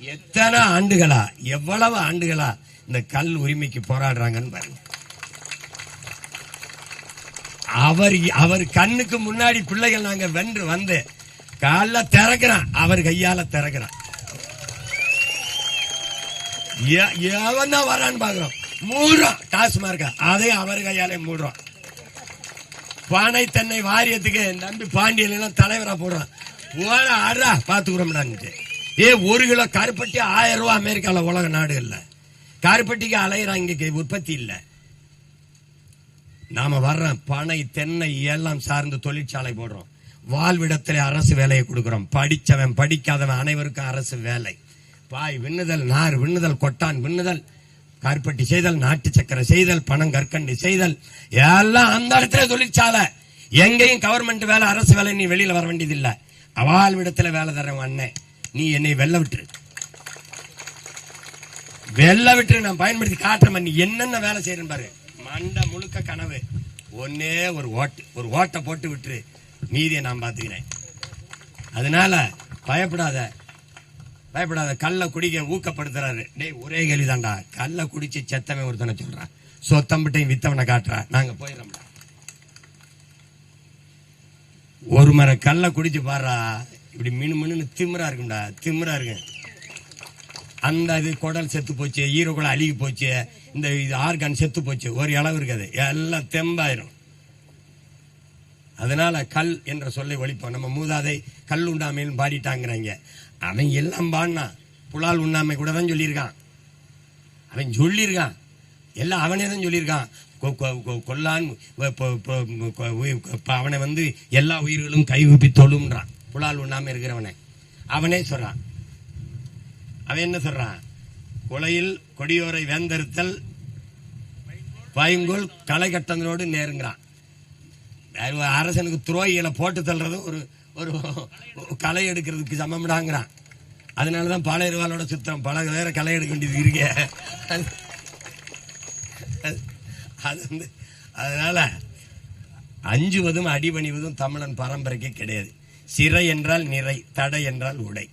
எத்தனை ஆண்டுகளா எவ்வளவு ஆண்டுகளா இந்த கல் உரிமைக்கு போராடுறாங்கன்னு பாருங்க. அவர் அவர் கண்ணுக்கு முன்னாடி பிள்ளைகள் நாங்க வென்று வந்து கால திறக்கிறான் அவர் கையால திறக்கிறான். எ- எவன் தான் வரான்னு பாக்குறோம் மூடுறோம் டாஸ்மார்க்க. அதே அவர் கையாலே மூடுறோம் பானை தென்னை வாரியத்துக்கு நம்பி பாண்டியன் எல்லாம் தலைவரா போடுறான். ஓட ஆடுறா பாத்துக்கிறோம்டான்ட்டு ஏ ஒரு கிலோ கருப்பட்டி ஆயிரம் ரூபாய் அமெரிக்கால உலக நாடுகள்ல கருப்பட்டிக்கு அலையிறான் உற்பத்தி இல்லை. நாம வர்றோம் பனை தென்னை எல்லாம் சார்ந்து தொழிற்சாலை போடுறோம். வாழ்விடத்திலே அரசு வேலையை கொடுக்கிறோம். படிச்சவன் படிக்காதவன் அனைவருக்கும் அரசு வேலை. பாய் விண்ணுதல் நார் விண்ணுதல் கொட்டான் விண்ணுதல் கருப்பட்டி செய்தல் நாட்டு சக்கரை செய்தல் பணம் கற்கண்டு செய்தல் எல்லாம் அந்த இடத்துல தொழிற்சாலை. எங்கேயும் கவர்மெண்ட் வேலை அரசு வேலை நீ வெளியில வர வேண்டியது இல்ல வாழ்விடத்துல வேலை தரவன் அண்ணன். நீ என்னை வெல்ல விட்டுரு. வெள்ள விட்டு நான் பயன்படுத்தி காட்டுறேன் நீ என்னென்ன வேலை செய்யறேன் பாரு. மண்டை முழுக்க கனவு. ஒன்னே ஒரு ஓட்டு ஒரு ஓட்டை போட்டு விட்டுரு. மீதியை நான் பாத்துக்கிறேன் அதனால பயப்படாத பயப்படாத. கல்ல குடிக்க ஊக்கப்படுத்துறாரு. டேய் ஒரே கேள்விதான்டா. கல்ல குடிச்சு செத்தவன் ஒருத்தனை சொல்றான். சொத்தம்பிட்டையும் வித்தவனை காட்டுறா. நாங்க போயிடறோம்டா. ஒரு மர கல்ல குடிச்சு பாடுறா இப்படி மீன் மீன் திமிரா இருக்கும்டா திமிரா இருக்கு. அந்த இது குடல் செத்து போச்சு ஈரக்குடல் அழுகி போச்சு இந்த இது ஆர்கான் செத்து போச்சு ஒரு இளவு இருக்காது. எல்லாம் தெம்பாயிரும். அதனால கல் என்ற சொல்லை ஒழிப்போம். நம்ம மூதாதை கல் உண்டாமைன்னு பாடிட்டாங்கிறாங்க. அவன் எல்லாம் பாடினான் புலால் உண்ணாமை கூட தான் சொல்லியிருக்கான். அவன் சொல்லியிருக்கான். எல்லாம் அவனே தான் சொல்லியிருக்கான். கொ- கொ- கொ- கொல்லான் அவனை வந்து எல்லா உயிர்களும் கைவிப்பி தொழும்ன்றான் புலால் உண்ணாம இருக்கிறவனை. அவனே சொல்றான். அவன் என்ன சொல்றான்? கொலையில் கொடியோரை வேந்தறுத்தல் பைங்கோல் களை கட்டங்களோடு நேருங்கிறான் அரசனுக்கு துரோகிகளை போட்டு தள்ளுறது ஒரு ஒரு களை எடுக்கிறதுக்கு சமம்டாங்கிறான். அதனாலதான் பல இருவாளோட சுத்தம் பல வேற களை எடுக்க வேண்டியது இருக்கே. அது- அது வந்து அதனால அஞ்சுவதும் அடிபணிவதும் தமிழன் பரம்பரைக்கு கிடையாது. சிறை என்றால் நிறை தடை என்றால் உடை.